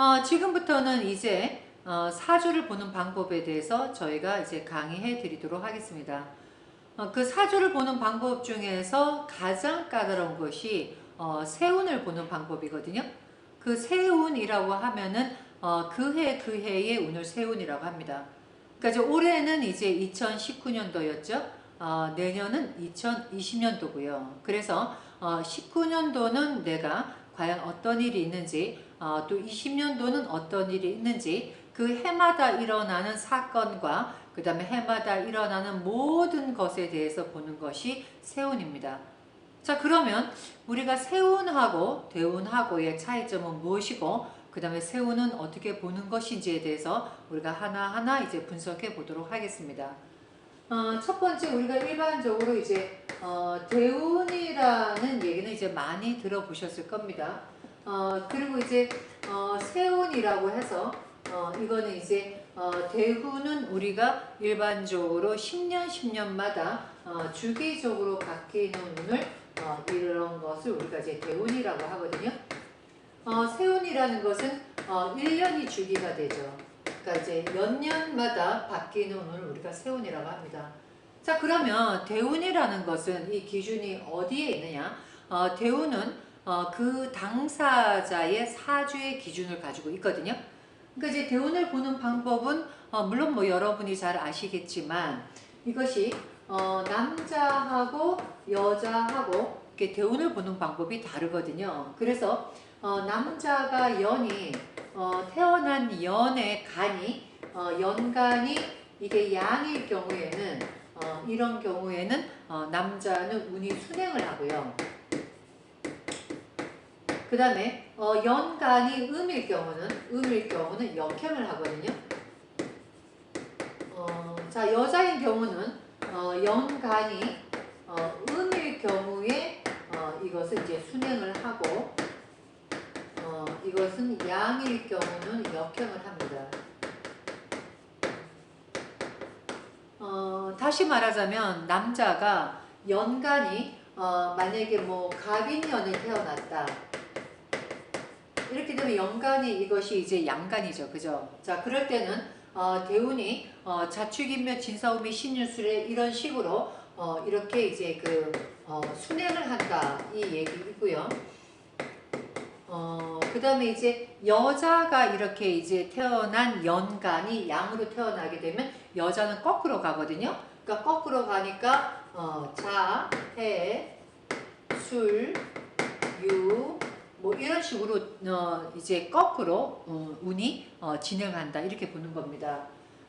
어, 지금부터는 이제 어, 사주를 보는 방법에 대해서 저희가 이제 강의해 드리도록 하겠습니다. 어, 그 사주를 보는 방법 중에서 가장 까다로운 것이 어, 세운을 보는 방법이거든요. 그 세운이라고 하면은 어, 그해 그 해의 운을 세운이라고 합니다. 그러니까 이제 올해는 이제 2019년도였죠. 어, 내년은 2020년도고요. 그래서 어, 19년도는 내가 과연 어떤 일이 있는지, 어, 또 20년도는 어떤 일이 있는지 그 해마다 일어나는 사건과 그 다음에 해마다 일어나는 모든 것에 대해서 보는 것이 세운입니다. 자 그러면 우리가 세운하고 대운하고의 차이점은 무엇이고 그 다음에 세운은 어떻게 보는 것인지에 대해서 우리가 하나하나 이제 분석해 보도록 하겠습니다. 어, 첫 번째 우리가 일반적으로 이제 어, 대운이라는 얘기는 이제 많이 들어보셨을 겁니다. 어, 그리고 이제 어, 세운이라고 해서 어, 이거는 이제 어, 대운은 우리가 일반적으로 10년 10년마다 어, 주기적으로 바뀌는 운을 어, 이런 것을 우리가 이제 대운이라고 하거든요. 어, 세운이라는 것은 어, 1년이 주기가 되죠. 그러니까 이제 연년마다 바뀌는 운을 우리가 세운이라고 합니다. 자 그러면 대운이라는 것은 이 기준이 어디에 있느냐? 어, 대운은 어, 그 당사자의 사주의 기준을 가지고 있거든요. 그러니까 이제 대운을 보는 방법은 어, 물론 뭐 여러분이 잘 아시겠지만 이것이 어, 남자하고 여자하고 이렇게 대운을 보는 방법이 다르거든요. 그래서 어, 남자가 연이 어, 태어난 연의 간이 어, 연간이 이게 양일 경우에는 어, 이런 경우에는 어, 남자는 운이 순행을 하고요. 그 다음에 어, 연간이 음일 경우는 음일 경우는 역행을 하거든요. 어, 자 여자인 경우는 어, 연간이 어, 음일 경우에 어, 이것을 이제 순행을 하고 어, 이것은 양일 경우는 역행을 합니다. 어, 다시 말하자면 남자가 연간이 어, 만약에 뭐 갑인년에 태어났다. 이렇게 되면 연간이 이것이 이제 양간이죠. 그죠? 자, 그럴 때는 어, 대운이 어, 자축인묘 진사오미 신유술에 이런 식으로 어, 이렇게 이제 그 어, 순행을 한다 이 얘기이고요. 어, 그 다음에 이제 여자가 이렇게 이제 태어난 연간이 양으로 태어나게 되면 여자는 거꾸로 가거든요. 그러니까 거꾸로 가니까 어, 자, 해, 술, 유, 뭐 이런 식으로 어, 이제 거꾸로 어, 운이 어, 진행한다 이렇게 보는 겁니다.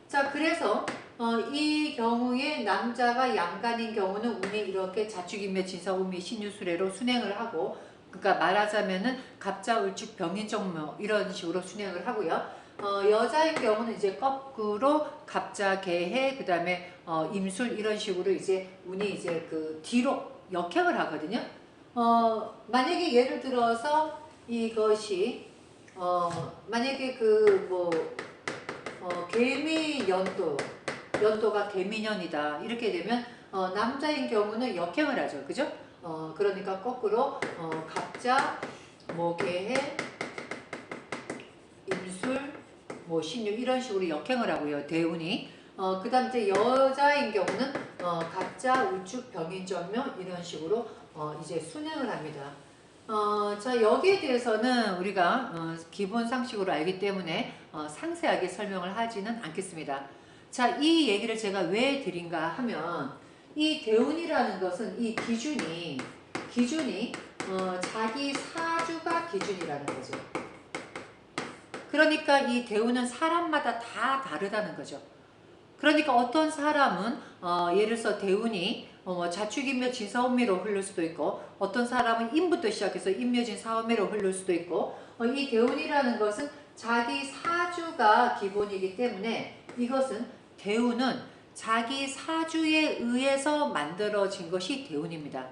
자 그래서 어, 이 경우에 남자가 양간인 경우는 운이 이렇게 자축인묘 진사오미 신유수레로 순행을 하고 그러니까 말하자면은 갑자 을축 병인정묘 이런 식으로 순행을 하고요. 어, 여자인 경우는 이제 거꾸로 갑자 개해 그 다음에 어, 임술 이런 식으로 이제 운이 이제 그 뒤로 역행을 하거든요. 어, 만약에 예를 들어서 이것이 어, 만약에 그뭐 어, 개미 연도 연도가 개미년이다 이렇게 되면 어, 남자인 경우는 역행을 하죠, 그죠? 어, 그러니까 거꾸로 어, 갑자, 뭐 개해, 임술, 뭐 신유 이런 식으로 역행을 하고요, 대운이. 어, 그 다음 이제 여자인 경우는 어, 갑자, 우축, 병인전묘 이런 식으로 어, 이제 순행을 합니다. 어, 자 여기에 대해서는 우리가 어, 기본 상식으로 알기 때문에 어, 상세하게 설명을 하지는 않겠습니다. 자, 이 얘기를 제가 왜 드린가 하면 이 대운이라는 것은 이 기준이 기준이 어, 자기 사주가 기준이라는 거죠. 그러니까 이 대운은 사람마다 다 다르다는 거죠. 그러니까 어떤 사람은 어, 예를 들어서 대운이 어, 뭐 자축인묘 진사원미로 흐를 수도 있고 어떤 사람은 임부터 시작해서 임묘진 사원미로 흐를 수도 있고 어, 이 대운이라는 것은 자기 사주가 기본이기 때문에 이것은 대운은 자기 사주에 의해서 만들어진 것이 대운입니다.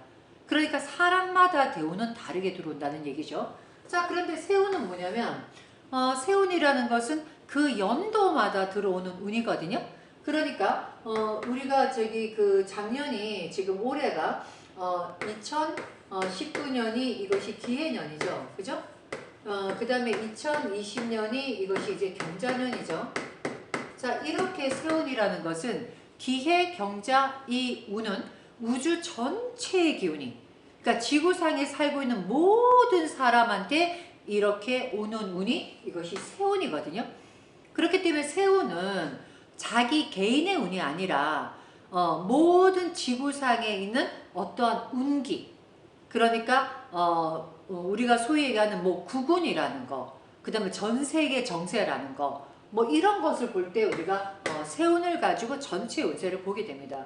그러니까 사람마다 대운은 다르게 들어온다는 얘기죠. 자 그런데 세운은 뭐냐면 어, 세운이라는 것은 그 연도마다 들어오는 운이거든요. 그러니까 어, 우리가 저기 그 작년이 지금 올해가 어, 2019년이 이것이 기해년이죠. 그죠? 어, 그 다음에 2020년이 이것이 이제 경자년이죠. 자, 이렇게 세운이라는 것은 기해, 경자, 이 운은 우주 전체의 기운이, 그러니까 지구상에 살고 있는 모든 사람한테 이렇게 오는 운이 이것이 세운이거든요. 그렇기 때문에 세운은 자기 개인의 운이 아니라 어, 모든 지구상에 있는 어떠한 운기, 그러니까 어, 우리가 소위 얘기하는 뭐 구군이라는 거, 그 다음에 전 세계 정세라는 거, 뭐 이런 것을 볼 때 우리가 어, 세운을 가지고 전체 운세를 보게 됩니다.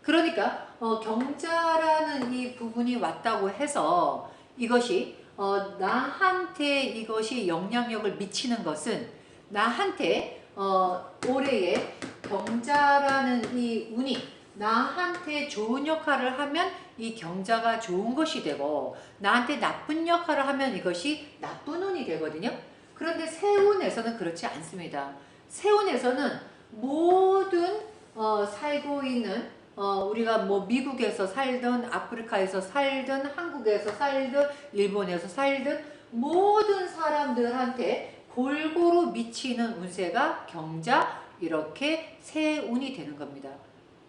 그러니까 어, 경자라는 이 부분이 왔다고 해서 이것이 어, 나한테 이것이 영향력을 미치는 것은 나한테 어, 올해에 경자라는 이 운이 나한테 좋은 역할을 하면 이 경자가 좋은 것이 되고 나한테 나쁜 역할을 하면 이것이 나쁜 운이 되거든요. 그런데 세운에서는 그렇지 않습니다. 세운에서는 모든 어, 살고 있는 어, 우리가 뭐 미국에서 살든 아프리카에서 살든 한국에서 살든 일본에서 살든 모든 사람들한테 골고루 미치는 운세가 경자 이렇게 세 운이 되는 겁니다.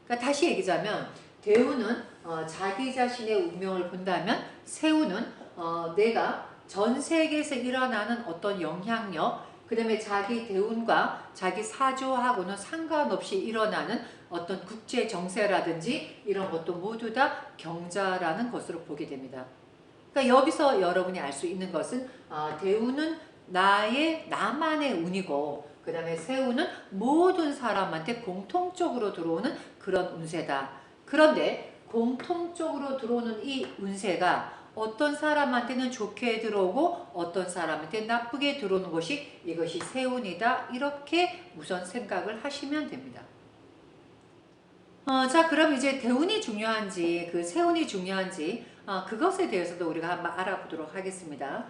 그러니까 다시 얘기하자면 대운은 어, 자기 자신의 운명을 본다면 세운은 어, 내가 전 세계에서 일어나는 어떤 영향력, 그 다음에 자기 대운과 자기 사주하고는 상관없이 일어나는 어떤 국제 정세라든지 이런 것도 모두 다 경자라는 것으로 보게 됩니다. 그러니까 여기서 여러분이 알 수 있는 것은 아, 대운은 나의 나만의 운이고 그 다음에 세운은 모든 사람한테 공통적으로 들어오는 그런 운세다. 그런데 공통적으로 들어오는 이 운세가 어떤 사람한테는 좋게 들어오고 어떤 사람한테 나쁘게 들어오는 것이 이것이 세운이다. 이렇게 우선 생각을 하시면 됩니다. 어, 자, 그럼 이제 대운이 중요한지 그 세운이 중요한지 어, 그것에 대해서도 우리가 한번 알아보도록 하겠습니다.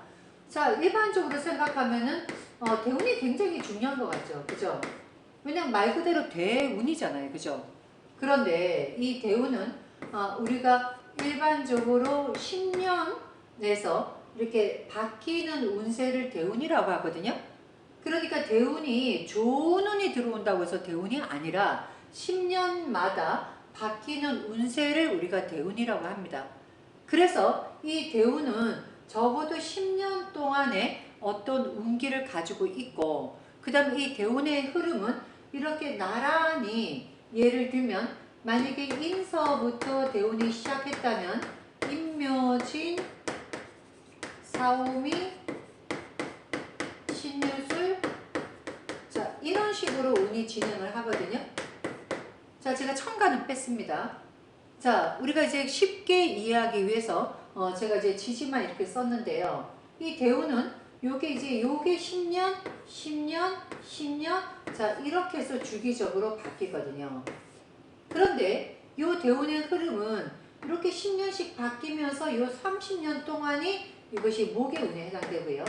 자, 일반적으로 생각하면은 어, 대운이 굉장히 중요한 것 같죠, 그죠? 왜냐면 말 그대로 대운이잖아요, 그죠? 그런데 이 대운은 어, 우리가 일반적으로 10년에서 이렇게 바뀌는 운세를 대운이라고 하거든요. 그러니까 대운이 좋은 운이 들어온다고 해서 대운이 아니라 10년마다 바뀌는 운세를 우리가 대운이라고 합니다. 그래서 이 대운은 적어도 10년 동안에 어떤 운기를 가지고 있고 그 다음에 이 대운의 흐름은 이렇게 나란히 예를 들면 만약에 인서부터 대운이 시작했다면 임묘진, 사오미, 신유술 자 이런 식으로 운이 진행을 하거든요. 자 제가 천간은 뺐습니다. 자 우리가 이제 쉽게 이해하기 위해서 어, 제가 이제 지지만 이렇게 썼는데요. 이 대운은 요게 이제 요게 10년, 10년, 10년 자 이렇게 해서 주기적으로 바뀌거든요. 그런데 이 대운의 흐름은 이렇게 10년씩 바뀌면서 이 30년 동안이 이것이 목의 운에 해당되고요.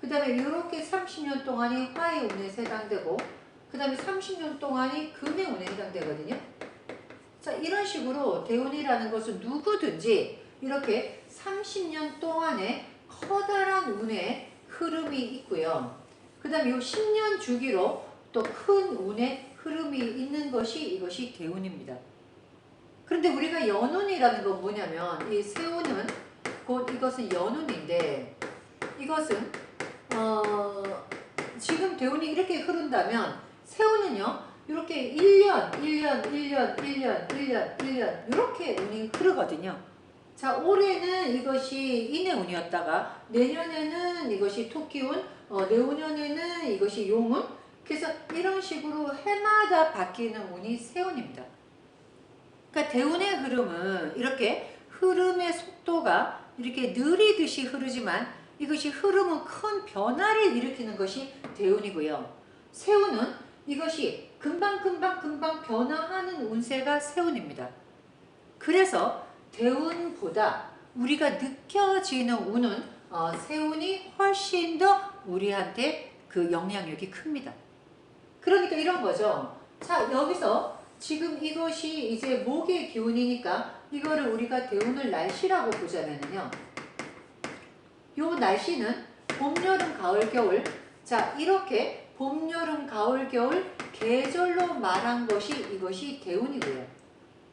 그 다음에 이렇게 30년 동안이 화의 운에 해당되고 그 다음에 30년 동안이 금의 운에 해당되거든요. 자 이런 식으로 대운이라는 것은 누구든지 이렇게 30년 동안에 커다란 운의 흐름이 있고요. 그 다음에 이 10년 주기로 또 큰 운의 흐름이 있는 것이 이것이 대운입니다. 그런데 우리가 연운이라는 건 뭐냐면 이 세운은 곧 이것은 연운인데 이것은 어 지금 대운이 이렇게 흐른다면 세운은요 이렇게 1년, 1년, 1년, 1년, 1년, 1년 이렇게 운이 흐르거든요. 자 올해는 이것이 인해운이었다가 내년에는 이것이 토끼운, 어, 내후년에는 이것이 용운, 그래서 이런 식으로 해마다 바뀌는 운이 세운입니다. 그러니까 대운의 흐름은 이렇게 흐름의 속도가 이렇게 느리듯이 흐르지만 이것이 흐름은 큰 변화를 일으키는 것이 대운이고요. 세운은 이것이 금방금방 금방 변화하는 운세가 세운입니다. 그래서 대운보다 우리가 느껴지는 운은 어, 세운이 훨씬 더 우리한테 그 영향력이 큽니다. 그러니까 이런 거죠. 자, 여기서 지금 이것이 이제 목의 기운이니까 이거를 우리가 대운을 날씨라고 보자면요. 요 날씨는 봄, 여름, 가을, 겨울. 자, 이렇게 봄, 여름, 가을, 겨울 계절로 말한 것이 이것이 대운이고요.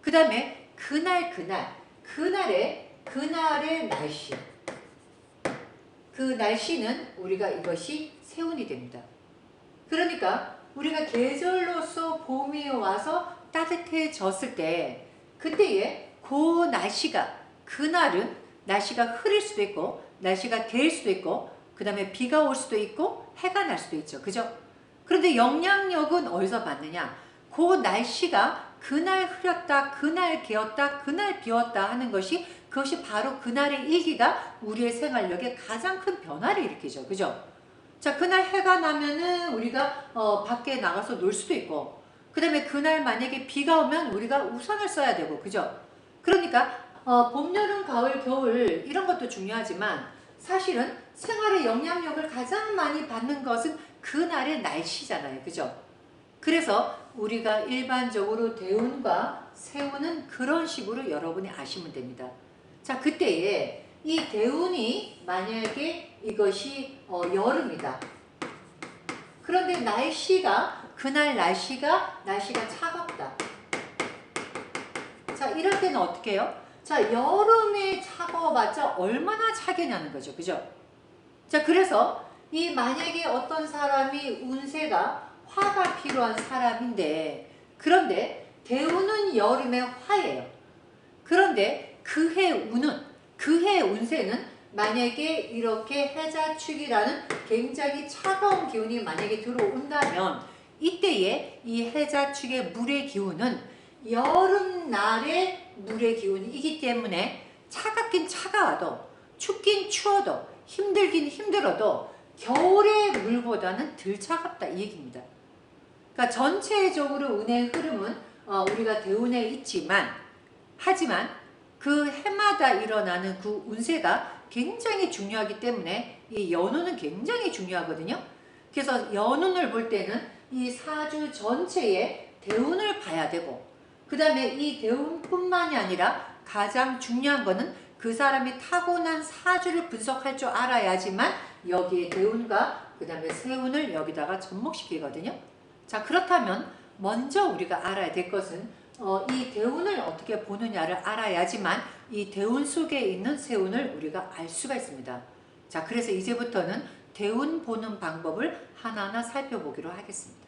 그 다음에 그날 그날 그날의 그날의 날씨 그 날씨는 우리가 이것이 세운이 됩니다. 그러니까 우리가 계절로서 봄이 와서 따뜻해졌을 때 그때에 그 날씨가 그날은 날씨가 흐릴 수도 있고 날씨가 될 수도 있고 그 다음에 비가 올 수도 있고 해가 날 수도 있죠. 그죠? 그런데 영향력은 어디서 받느냐? 그 날씨가 그날 흐렸다, 그날 개었다, 그날 비웠다 하는 것이 그것이 바로 그날의 일기가 우리의 생활력에 가장 큰 변화를 일으키죠. 그죠? 자, 그날 해가 나면은 우리가 어, 밖에 나가서 놀 수도 있고, 그 다음에 그날 만약에 비가 오면 우리가 우산을 써야 되고, 그죠? 그러니까, 어, 봄, 여름, 가을, 겨울, 이런 것도 중요하지만, 사실은 생활의 영향력을 가장 많이 받는 것은 그날의 날씨잖아요. 그죠? 그래서 우리가 일반적으로 대운과 세운은 그런 식으로 여러분이 아시면 됩니다. 자, 그때에 이 대운이 만약에 이것이 어, 여름이다. 그런데 날씨가 그날 날씨가 날씨가 차갑다. 자, 이럴 때는 어떻게 해요? 자, 여름에 차가워봤자 얼마나 차겠냐는 거죠. 그죠? 자, 그래서 이 만약에 어떤 사람이 운세가 화가 필요한 사람인데 그런데 대운은 여름에 화예요. 그런데 그해 운은 그해 운세는 만약에 이렇게 해자축이라는 굉장히 차가운 기운이 만약에 들어온다면 이때에 이 해자축의 물의 기운은 여름날의 물의 기운이기 때문에 차갑긴 차가워도 춥긴 추워도 힘들긴 힘들어도 겨울의 물보다는 덜 차갑다 이 얘기입니다. 그러니까 전체적으로 운의 흐름은 어, 우리가 대운에 있지만 하지만 그 해마다 일어나는 그 운세가 굉장히 중요하기 때문에 이 연운은 굉장히 중요하거든요. 그래서 연운을 볼 때는 이 사주 전체의 대운을 봐야 되고 그 다음에 이 대운뿐만이 아니라 가장 중요한 거는 그 사람이 타고난 사주를 분석할 줄 알아야지만 여기에 대운과 그 다음에 세운을 여기다가 접목시키거든요. 자 그렇다면 먼저 우리가 알아야 될 것은 어, 이 대운을 어떻게 보느냐를 알아야지만 이 대운 속에 있는 세운을 우리가 알 수가 있습니다. 자 그래서 이제부터는 대운 보는 방법을 하나하나 살펴보기로 하겠습니다.